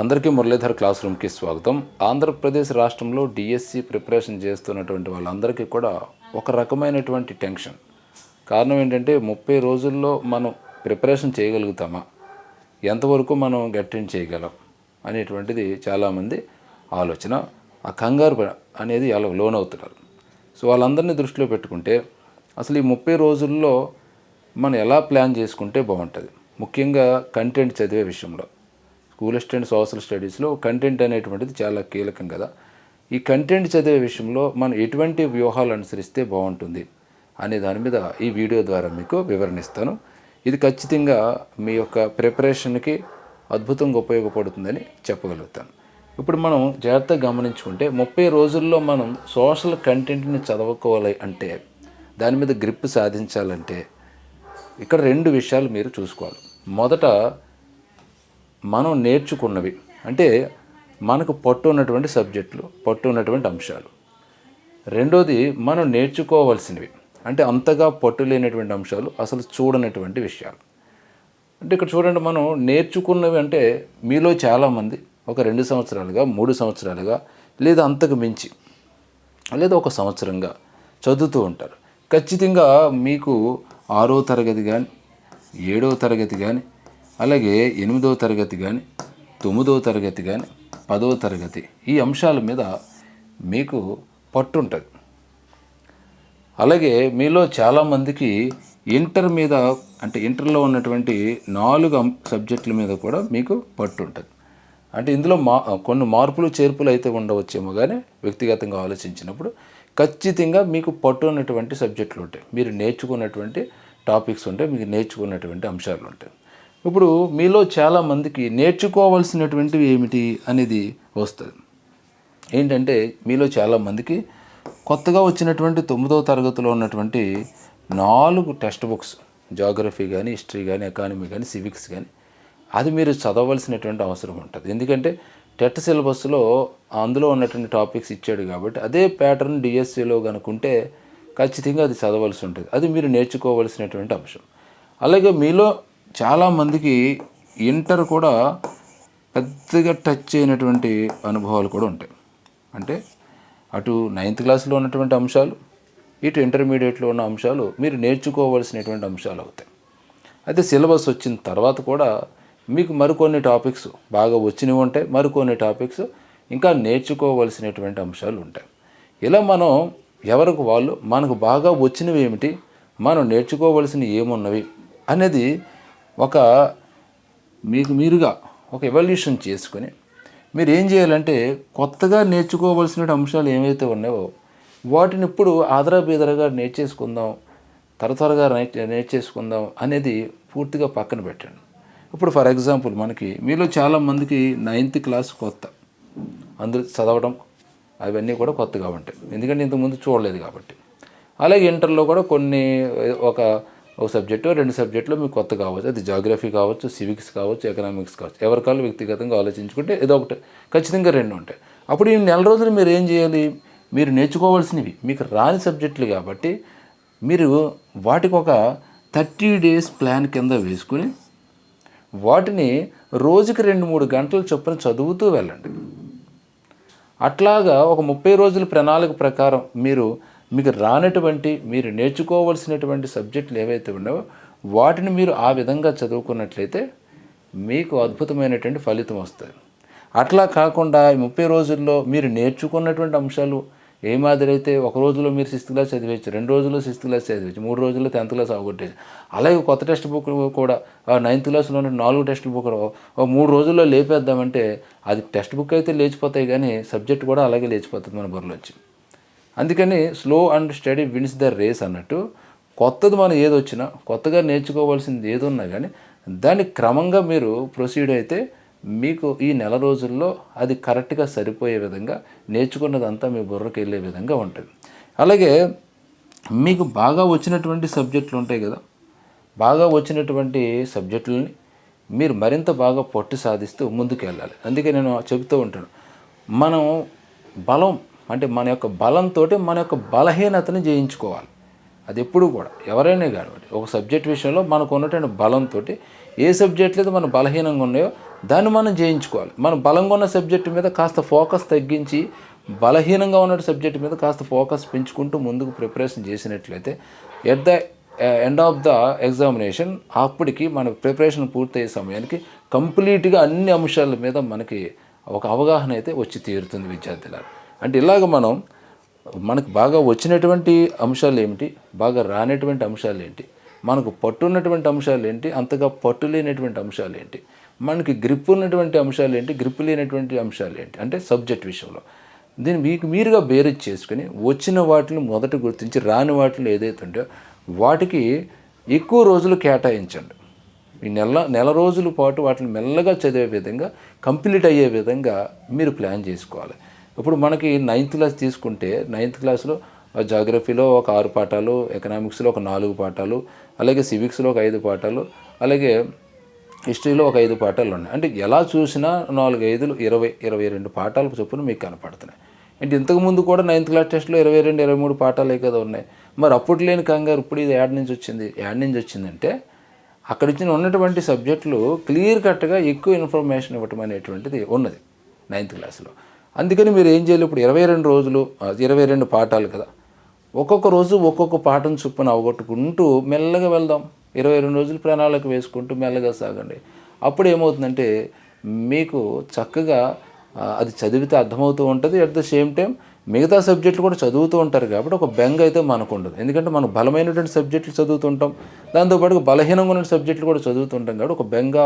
అందరికీ మురళీధర్ క్లాస్ రూమ్కి స్వాగతం. ఆంధ్రప్రదేశ్ రాష్ట్రంలో డిఎస్సి ప్రిపరేషన్ చేస్తున్నటువంటి వాళ్ళందరికీ కూడా ఒక రకమైనటువంటి టెన్షన్. కారణం ఏంటంటే ముప్పై రోజుల్లో మనం ప్రిపరేషన్ చేయగలుగుతామా? ఎంతవరకు మనం గట్టిని చేయగలం? అనేటువంటిది చాలామంది ఆలోచన. ఆ కంగారు అనేది అలా లోనవుతున్నారు. సో వాళ్ళందరినీ దృష్టిలో పెట్టుకుంటే అసలు ఈ ముప్పై రోజుల్లో మనం ఎలా ప్లాన్ చేసుకుంటే బాగుంటుంది? ముఖ్యంగా కంటెంట్ చదివే విషయంలో. స్కూల్ అండ్ సోషల్ స్టడీస్లో కంటెంట్ అనేటువంటిది చాలా కీలకం కదా. ఈ కంటెంట్ చదివే విషయంలో మనం ఎటువంటి వ్యూహాలు అనుసరిస్తే బాగుంటుంది అనే దాని మీద ఈ వీడియో ద్వారా మీకు వివరణిస్తాను. ఇది ఖచ్చితంగా మీ యొక్క ప్రిపరేషన్కి అద్భుతంగా ఉపయోగపడుతుందని చెప్పగలుగుతాను. ఇప్పుడు మనం జాగ్రత్తగా గమనించుకుంటే ముప్పై రోజుల్లో మనం సోషల్ కంటెంట్ని చదువుకోవాలి అంటే దాని మీద గ్రిప్ సాధించాలంటే ఇక్కడ రెండు విషయాలు మీరు చూసుకోవాలి. మొదట మనం నేర్చుకున్నవి. అంటే మనకు పట్టు ఉన్నటువంటి సబ్జెక్టులు పట్టు ఉన్నటువంటి అంశాలు. రెండోది మనం నేర్చుకోవాల్సినవి. అంటే అంతగా పట్టు లేనటువంటి అంశాలు అసలు చూడనటువంటి విషయాలు. అంటే ఇక్కడ చూడండి మనం నేర్చుకున్నవి అంటే మీలో చాలామంది ఒక రెండు సంవత్సరాలుగా మూడు సంవత్సరాలుగా లేదా అంతకు మించి లేదా ఒక సంవత్సరంగా చదువుతూ ఉంటారు. ఖచ్చితంగా మీకు ఆరో తరగతి కానీ ఏడో తరగతి కానీ అలాగే ఎనిమిదో తరగతి కానీ తొమ్మిదవ తరగతి కానీ పదవ తరగతి ఈ అంశాల మీద మీకు పట్టు ఉంటుంది అలాగే మీలో చాలామందికి ఇంటర్ మీద అంటే ఇంటర్లో ఉన్నటువంటి నాలుగు సబ్జెక్టుల మీద కూడా మీకు పట్టు ఉంటుంది అంటే ఇందులో మా కొన్ని మార్పులు చేర్పులు అయితే ఉండవచ్చేమో కానీ వ్యక్తిగతంగా ఆలోచించినప్పుడు ఖచ్చితంగా మీకు పట్టు ఉన్నటువంటి సబ్జెక్టులు ఉంటాయి. మీరు నేర్చుకున్నటువంటి టాపిక్స్ ఉంటాయి మీకు నేర్చుకున్నటువంటి అంశాలు ఉంటాయి. ఇప్పుడు మీలో చాలామందికి నేర్చుకోవాల్సినటువంటివి ఏమిటి అనేది వస్తుంది. ఏంటంటే మీలో చాలామందికి కొత్తగా వచ్చినటువంటి తొమ్మిదవ తరగతిలో ఉన్నటువంటి నాలుగు టెక్స్ట్ బుక్స్ జాగ్రఫీ కానీ హిస్టరీ కానీ ఎకానమీ కానీ సివిక్స్ కానీ అది మీరు చదవలసినటువంటి అవసరం ఉంటుంది. ఎందుకంటే టెట్ సిలబస్లో అందులో ఉన్నటువంటి టాపిక్స్ ఇచ్చాడు కాబట్టి అదే ప్యాటర్న్ డిఎస్సిలో కనుకుంటే ఖచ్చితంగా అది చదవలసి ఉంటుంది. అది మీరు నేర్చుకోవలసినటువంటి అంశం. అలాగే మీలో చాలామందికి ఇంటర్ కూడా పెద్దగా టచ్ అయినటువంటి అనుభవాలు కూడా ఉంటాయి. అంటే అటు నైన్త్ క్లాస్లో ఉన్నటువంటి అంశాలు ఇటు ఇంటర్మీడియట్లో ఉన్న అంశాలు మీరు నేర్చుకోవాల్సినటువంటి అంశాలు అవుతాయి. అయితే సిలబస్ వచ్చిన తర్వాత కూడా మీకు మరికొన్ని టాపిక్స్ బాగా వచ్చినవి ఉంటాయి మరికొన్ని టాపిక్స్ ఇంకా నేర్చుకోవలసినటువంటి అంశాలు ఉంటాయి. ఇలా మనం ఎవరికి వాళ్ళు మనకు బాగా వచ్చినవి ఏమిటి మనం నేర్చుకోవలసినవి ఏమున్నవి అనేది ఒక మీకు మీరుగా ఒక ఎవల్యూషన్ చేసుకొని మీరు ఏం చేయాలంటే కొత్తగా నేర్చుకోవలసిన అంశాలు ఏమైతే ఉన్నాయో వాటిని ఇప్పుడు ఆదరా బీదరగా నేర్చేసుకుందాం తరతరగా నేర్చేసుకుందాం అనేది పూర్తిగా పక్కన పెట్టండి. ఇప్పుడు ఫర్ ఎగ్జాంపుల్ మనకి మీలో చాలామందికి నైన్త్ క్లాస్ కొత్త. అందరూ చదవడం అవన్నీ కూడా కొత్తగా ఉంటాయి. ఎందుకంటే ఇంతకుముందు చూడలేదు కాబట్టి. అలాగే ఇంటర్లో కూడా కొన్ని ఒక ఒక సబ్జెక్టు రెండు సబ్జెక్టులు మీకు కొత్త కావచ్చు. అది జాగ్రఫీ కావచ్చు సివిక్స్ కావచ్చు ఎకనామిక్స్ కావచ్చు. ఎవరికాళ్ళు వ్యక్తిగతంగా ఆలోచించుకుంటే ఏదో ఒకటి ఖచ్చితంగా రెండు ఉంటాయి. అప్పుడు ఈ నెల రోజులు మీరు ఏం చేయాలి? మీరు నేర్చుకోవాల్సినవి మీకు రాని సబ్జెక్టులు కాబట్టి మీరు వాటికి ఒక థర్టీ డేస్ ప్లాన్ కింద వేసుకుని వాటిని రోజుకి రెండు మూడు గంటలు చొప్పున చదువుతూ వెళ్ళండి. అట్లాగా ఒక ముప్పై రోజుల ప్రణాళిక ప్రకారం మీరు మీకు రానటువంటి మీరు నేర్చుకోవలసినటువంటి సబ్జెక్టులు ఏవైతే ఉన్నావో వాటిని మీరు ఆ విధంగా చదువుకున్నట్లయితే మీకు అద్భుతమైనటువంటి ఫలితం వస్తుంది అట్లా కాకుండా ముప్పై రోజుల్లో మీరు నేర్చుకున్నటువంటి అంశాలు ఏ మాదిరి అయితే ఒక రోజులో మీరు సిక్స్త్ క్లాస్ చదివచ్చు రెండు రోజుల్లో సిక్స్త్ క్లాస్ చదివచ్చు మూడు రోజుల్లో టెన్త్ క్లాస్ అవగొట్టేసి అలాగే కొత్త టెక్స్ట్ బుక్ కూడా నైన్త్ క్లాస్లో నాలుగు టెక్స్ట్ బుక్ ఒక మూడు రోజుల్లో లేపేద్దామంటే అది టెక్స్ట్ బుక్ అయితే లేచిపోతాయి కానీ సబ్జెక్ట్ కూడా అలాగే లేచిపోతుంది మన బుర్రలోంచి. అందుకని slow and study wins the race అన్నట్టు కొత్తది మనం ఏది వచ్చినా కొత్తగా నేర్చుకోవాల్సింది ఏది ఉన్నా కానీ దాన్ని క్రమంగా మీరు ప్రొసీడ్ అయితే మీకు ఈ నెల రోజుల్లో అది కరెక్ట్గా సరిపోయే విధంగా నేర్చుకున్నదంతా మీ బుర్రకి వెళ్ళే విధంగా ఉంటుంది. అలాగే మీకు బాగా వచ్చినటువంటి సబ్జెక్టులు ఉంటాయి కదా బాగా వచ్చినటువంటి సబ్జెక్టులని మీరు మరింత బాగా పట్టు సాధిస్తూ ముందుకు వెళ్ళాలి అందుకే నేను చెబుతూ ఉంటాను మనం బలం అంటే మన యొక్క బలంతో మన యొక్క బలహీనతను జయించుకోవాలి. అది ఎప్పుడు కూడా. ఎవరైనా కానివ్వండి ఒక సబ్జెక్ట్ విషయంలో మనకు ఉన్నటువంటి బలంతో ఏ సబ్జెక్టులు అయితే మన బలహీనంగా ఉన్నాయో దాన్ని మనం జయించుకోవాలి. మనం బలంగా ఉన్న సబ్జెక్టు మీద కాస్త ఫోకస్ తగ్గించి బలహీనంగా ఉన్న సబ్జెక్టు మీద కాస్త ఫోకస్ పెంచుకుంటూ ముందుకు ప్రిపరేషన్ చేసినట్లయితే at the end of the examination అప్పటికి మన ప్రిపరేషన్ పూర్తయ్యే సమయానికి కంప్లీట్గా అన్ని అంశాల మీద మనకి ఒక అవగాహన అయితే వచ్చి తీరుతుంది విద్యార్థులకు అంటే ఇలాగ మనం మనకు బాగా వచ్చినటువంటి అంశాలు ఏమిటి? బాగా రానటువంటి అంశాలు ఏంటి? మనకు పట్టున్నటువంటి అంశాలు ఏంటి? అంతగా పట్టు లేనటువంటి అంశాలు ఏంటి? మనకి గ్రిప్ ఉన్నటువంటి అంశాలు ఏంటి? గ్రిప్ లేనటువంటి అంశాలు ఏంటి? అంటే సబ్జెక్ట్ విషయంలో. దీన్ని మీకు మీరుగా బేరేజ్ చేసుకుని వచ్చిన వాటిని మొదట గుర్తించి రాని వాటిలో ఏదైతే ఉంటే వాటికి ఎక్కువ రోజులు కేటాయించండి. ఈ నెల నెల రోజుల పాటు వాటిని మెల్లగా చదివే విధంగా కంప్లీట్ అయ్యే విధంగా మీరు ప్లాన్ చేసుకోవాలి. ఇప్పుడు మనకి నైన్త్ క్లాస్ తీసుకుంటే నైన్త్ క్లాస్లో జాగ్రఫీలో ఒక ఆరు పాఠాలు ఎకనామిక్స్లో ఒక నాలుగు పాఠాలు అలాగే సివిక్స్లో ఒక ఐదు పాఠాలు అలాగే హిస్టరీలో ఒక ఐదు పాఠాలు ఉన్నాయి. అంటే ఎలా చూసినా నాలుగు ఐదులు ఇరవై ఇరవై రెండు పాఠాలు చొప్పున మీకు కనపడుతున్నాయి. అంటే ఇంతకుముందు కూడా నైన్త్ క్లాస్ టెస్ట్లో ఇరవై రెండు ఇరవై మూడు పాఠాలే కదా ఉన్నాయి. మరి అప్పుడు లేని కంగారు ఇప్పుడు ఇది యాడ్ నుంచి వచ్చింది యాడ్ నుంచి వచ్చిందంటే అక్కడ ఇచ్చిన ఉన్నటువంటి సబ్జెక్టులు క్లియర్ కట్గా ఎక్కువ ఇన్ఫర్మేషన్ ఇవ్వటం అనేటువంటిది ఉన్నది నైన్త్ క్లాస్లో అందుకని మీరు ఏం చేయాలి? ఇప్పుడు ఇరవై రెండు రోజులు ఇరవై రెండు పాఠాలు కదా. ఒక్కొక్క రోజు ఒక్కొక్క పాఠం చొప్పున అవగొట్టుకుంటూ మెల్లగా వెళ్దాం. ఇరవై రెండు రోజులు ప్రణాళిక వేసుకుంటూ మెల్లగా సాగండి. అప్పుడు ఏమవుతుందంటే మీకు చక్కగా అది చదివితే అర్థమవుతూ ఉంటుంది. అట్ ద సేమ్ టైం మిగతా సబ్జెక్టులు కూడా చదువుతూ ఉంటారు కాబట్టి ఒక బెంగ అయితే మనకు ఉండదు. ఎందుకంటే మనం బలమైనటువంటి సబ్జెక్టులు చదువుతుంటాం దాంతోపాటు బలహీనంగా ఉన్న సబ్జెక్టులు కూడా చదువుతుంటాం కాబట్టి ఒక బెంగ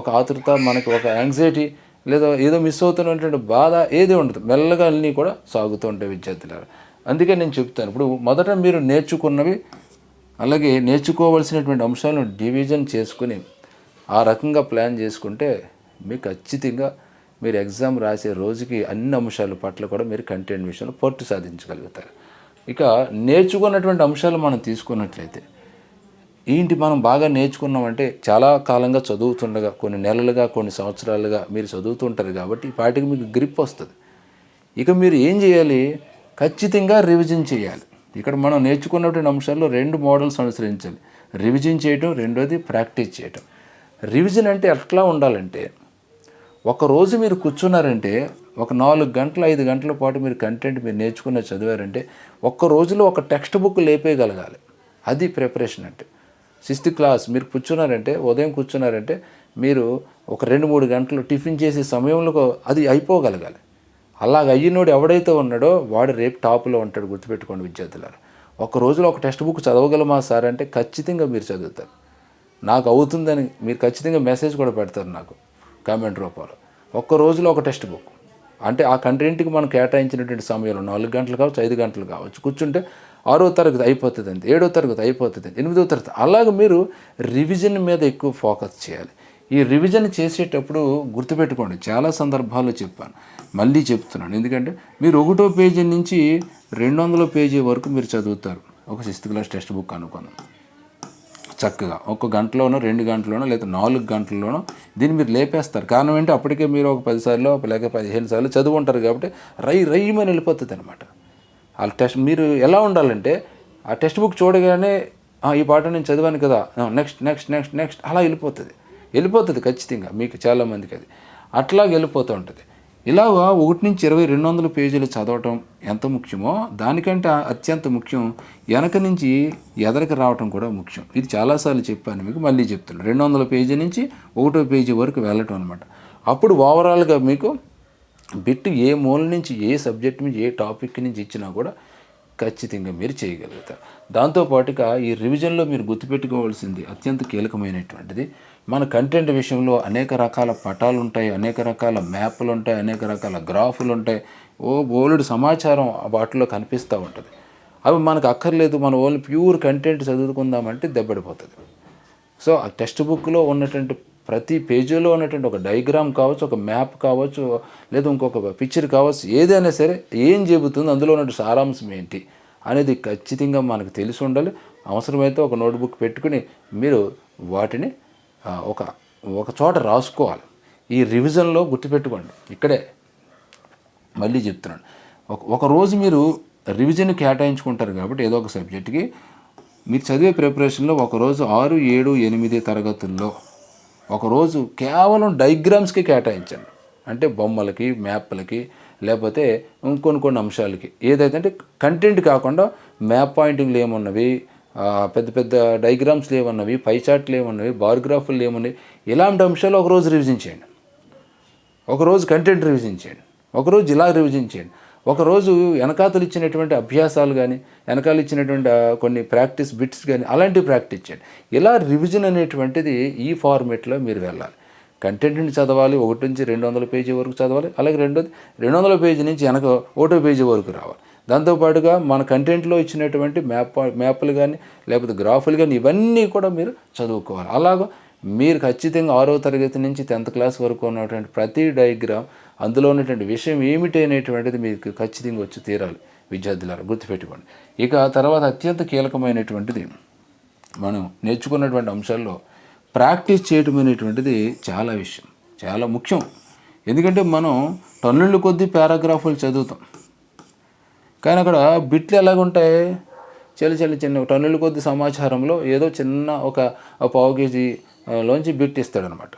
ఒక ఆతృత మనకి ఒక యాంగ్జైటీ లేదా ఏదో మిస్ అవుతున్నటువంటి బాధ ఏది ఉండదు. మెల్లగా అన్నీ కూడా సాగుతూ ఉంటాయి విద్యార్థులారా. అందుకే నేను చెప్తాను. ఇప్పుడు మొదట మీరు నేర్చుకున్నవి అలాగే నేర్చుకోవలసినటువంటి అంశాలను డివిజన్ చేసుకుని ఆ రకంగా ప్లాన్ చేసుకుంటే మీకు ఖచ్చితంగా మీరు ఎగ్జామ్ రాసే రోజుకి అన్ని అంశాల పట్ల కూడా మీరు కంటెంట్ విషయంలో పట్టు సాధించగలుగుతారు. ఇక నేర్చుకున్నటువంటి అంశాలు మనం తీసుకున్నట్లయితే ఏంటి మనం బాగా నేర్చుకున్నామంటే చాలా కాలంగా చదువుతుండగా కొన్ని నెలలుగా కొన్ని సంవత్సరాలుగా మీరు చదువుతుంటారు కాబట్టి వాటికి పాటికి మీకు గ్రిప్ వస్తుంది. ఇక మీరు ఏం చేయాలి? ఖచ్చితంగా రివిజన్ చేయాలి. ఇక్కడ మనం నేర్చుకున్నటువంటి అంశాల్లో రెండు మోడల్స్ అనుసరించాలి. రివిజన్ చేయటం రెండోది ప్రాక్టీస్ చేయటం. రివిజన్ అంటే ఎట్లా ఉండాలంటే ఒకరోజు మీరు కూర్చున్నారంటే ఒక నాలుగు గంటల ఐదు గంటల పాటు మీరు కంటెంట్ మీరు నేర్చుకున్న చదివారంటే ఒక్క రోజులో ఒక టెక్స్ట్ బుక్ లేపేయగలగాలి. అది ప్రిపరేషన్ అంటే. సిక్స్త్ క్లాస్ మీరు కూర్చున్నారంటే ఉదయం కూర్చున్నారంటే మీరు ఒక రెండు మూడు గంటలు టిఫిన్ చేసే సమయంలో అది అయిపోగలగాలి. అలాగ అయ్యినోడు ఎవడైతే ఉన్నాడో వాడు రేపు టాప్లో ఉంటాడు గుర్తుపెట్టుకోండి విద్యార్థులారు. ఒక రోజులో ఒక టెక్స్ట్ బుక్ చదవగలమా సార్ అంటే ఖచ్చితంగా మీరు చదువుతారు. నాకు అవుతుందని మీరు ఖచ్చితంగా మెసేజ్ కూడా పెడతారు నాకు కామెంట్ రూపంలో. ఒక్క రోజులో ఒక టెక్స్ట్ బుక్. అంటే ఆ కంటెంట్కి మనం కేటాయించినటువంటి సమయంలో నాలుగు గంటలు కావచ్చు ఐదు గంటలు కావచ్చు. కూర్చుంటే ఆరో తరగతి అయిపోతుంది అంతే ఏడో తరగతి అయిపోతుంది అంతే ఎనిమిదో తరగతి అలాగ మీరు రివిజన్ మీద ఎక్కువ ఫోకస్ చేయాలి ఈ రివిజన్ చేసేటప్పుడు గుర్తుపెట్టుకోండి చాలా సందర్భాల్లో చెప్పాను మళ్ళీ చెప్తున్నాను ఎందుకంటే మీరు ఒకటో పేజీ నుంచి రెండు వందల పేజీ వరకు మీరు చదువుతారు ఒక సిక్స్త్ క్లాస్ టెక్స్ట్ బుక్ అనుకున్నాం చక్కగా ఒక గంటలోనో రెండు గంటలోనో లేదా నాలుగు గంటల్లోనో దీన్ని మీరు లేపేస్తారు కారణం ఏంటి అప్పటికే మీరు ఒక పది సార్లు లేక పదిహేను సార్లు చదువు ఉంటారు కాబట్టి రై రైమని వెళ్ళిపోతుంది అనమాట ఆ టెస్ట్ మీరు ఎలా ఉండాలంటే ఆ టెక్స్ట్ బుక్ చూడగానే ఈ పాట నేను చదివాను కదా నెక్స్ట్ నెక్స్ట్ నెక్స్ట్ నెక్స్ట్ అలా వెళ్ళిపోతుంది. వెళ్ళిపోతుంది ఖచ్చితంగా మీకు చాలామందికి అది. అట్లా వెళ్ళిపోతూ ఉంటుంది. ఇలాగా ఒకటి నుంచి ఇరవై రెండు వందల పేజీలు చదవటం ఎంత ముఖ్యమో దానికంటే అత్యంత ముఖ్యం వెనక నుంచి ఎదరికి రావటం కూడా ముఖ్యం. ఇది చాలాసార్లు చెప్పాను మీకు మళ్ళీ చెప్తున్నాను రెండు వందల పేజీ నుంచి ఒకటో పేజీ వరకు వెళ్ళటం అనమాట అప్పుడు ఓవరాల్గా మీకు బిట్ ఏ మూల నుంచి ఏ సబ్జెక్ట్ నుంచి ఏ టాపిక్ నుంచి ఇచ్చినా కూడా ఖచ్చితంగా మీరు చేయగలుగుతారు. దాంతోపాటుగా ఈ రివిజన్లో మీరు గుర్తుపెట్టుకోవాల్సింది అత్యంత కీలకమైనటువంటిది. మన కంటెంట్ విషయంలో అనేక రకాల పటాలు ఉంటాయి అనేక రకాల మ్యాప్లు ఉంటాయి అనేక రకాల గ్రాఫులు ఉంటాయి. ఓ బోలుడు సమాచారం వాటిలో కనిపిస్తూ ఉంటుంది. అవి మనకు అక్కర్లేదు మనం ఓన్లీ ప్యూర్ కంటెంట్ చదువుకుందామంటే దెబ్బడిపోతుంది సో ఆ టెక్స్ట్ బుక్లో ఉన్నటువంటి ప్రతి పేజీలో ఉన్నటువంటి ఒక డయాగ్రామ్ కావచ్చు ఒక మ్యాప్ కావచ్చు లేదా ఇంకొక పిక్చర్ కావచ్చు ఏదైనా సరే ఏం చెబుతుందో అందులో ఉన్న సారాంశం ఏంటి అనేది ఖచ్చితంగా మనకు తెలిసి ఉండాలి. అవసరమైతే ఒక నోట్బుక్ పెట్టుకుని మీరు వాటిని ఒక ఒక చోట రాసుకోవాలి. ఈ రివిజన్లో గుర్తుపెట్టుకోండి. ఇక్కడే మళ్ళీ చెప్తున్నాను. ఒక ఒకరోజు మీరు రివిజన్ కేటాయించుకుంటారు కాబట్టి ఏదో ఒక సబ్జెక్ట్కి మీరు చదివే ప్రిపరేషన్లో ఒకరోజు ఆరు ఏడు ఎనిమిది తరగతుల్లో ఒకరోజు కేవలం డైగ్రామ్స్కి కేటాయించండి. అంటే బొమ్మలకి మ్యాప్లకి లేకపోతే ఇంకొన్ని కొన్ని అంశాలకి. ఏదైతే అంటే కంటెంట్ కాకుండా మ్యాప్ పాయింటింగ్లు ఏమున్నవి పెద్ద పెద్ద డైగ్రామ్స్లు ఏమన్నవి పై చార్ట్లు ఏమన్నవి బార్గ్రాఫ్లు ఏమన్నవి ఇలాంటి అంశాలు ఒకరోజు రివిజన్ చేయండి. ఒకరోజు కంటెంట్ రివిజన్ చేయండి. ఒకరోజు ఇలా రివిజన్ చేయండి. ఒకరోజు వెనకాతలు ఇచ్చినటువంటి అభ్యాసాలు కానీ వెనకాల ఇచ్చినటువంటి కొన్ని ప్రాక్టీస్ బిట్స్ కానీ అలాంటివి ప్రాక్టీస్ చేయండి. ఇలా రివిజన్ అనేటువంటిది ఈ ఫార్మేట్లో మీరు వెళ్ళాలి. కంటెంట్ని చదవాలి ఒకటి నుంచి రెండు వందల పేజీ వరకు చదవాలి అలాగే రెండోది రెండు వందల పేజీ నుంచి వెనక ఒకటో పేజీ వరకు రావాలి. దాంతోపాటుగా మన కంటెంట్లో ఇచ్చినటువంటి మ్యాప్ మ్యాప్లు కానీ లేకపోతే గ్రాఫులు కానీ ఇవన్నీ కూడా మీరు చదువుకోవాలి. అలాగా మీరు ఖచ్చితంగా ఆరో తరగతి నుంచి టెన్త్ క్లాస్ వరకు ఉన్నటువంటి ప్రతి డయాగ్రామ్ అందులో ఉన్నటువంటి విషయం ఏమిటి అనేటువంటిది మీకు ఖచ్చితంగా వచ్చి తీరాలి. విద్యార్థులారా గుర్తుపెట్టుకోండి. ఇక తర్వాత అత్యంత కీలకమైనటువంటిది మనం నేర్చుకున్నటువంటి అంశాల్లో ప్రాక్టీస్ చేయటం అనేటువంటిది చాలా విషయం చాలా ముఖ్యం. ఎందుకంటే మనం టన్నుల కొద్దీ పారాగ్రాఫ్లు చదువుతాం. కానీ అక్కడ బిట్లు ఎలాగుంటాయి? చిన్న చిన్న చిన్న టన్నుల కొద్ది సమాచారంలో ఏదో చిన్న ఒక పావు కేజీలోంచి లోంచి బిట్ ఇస్తాడనమాట.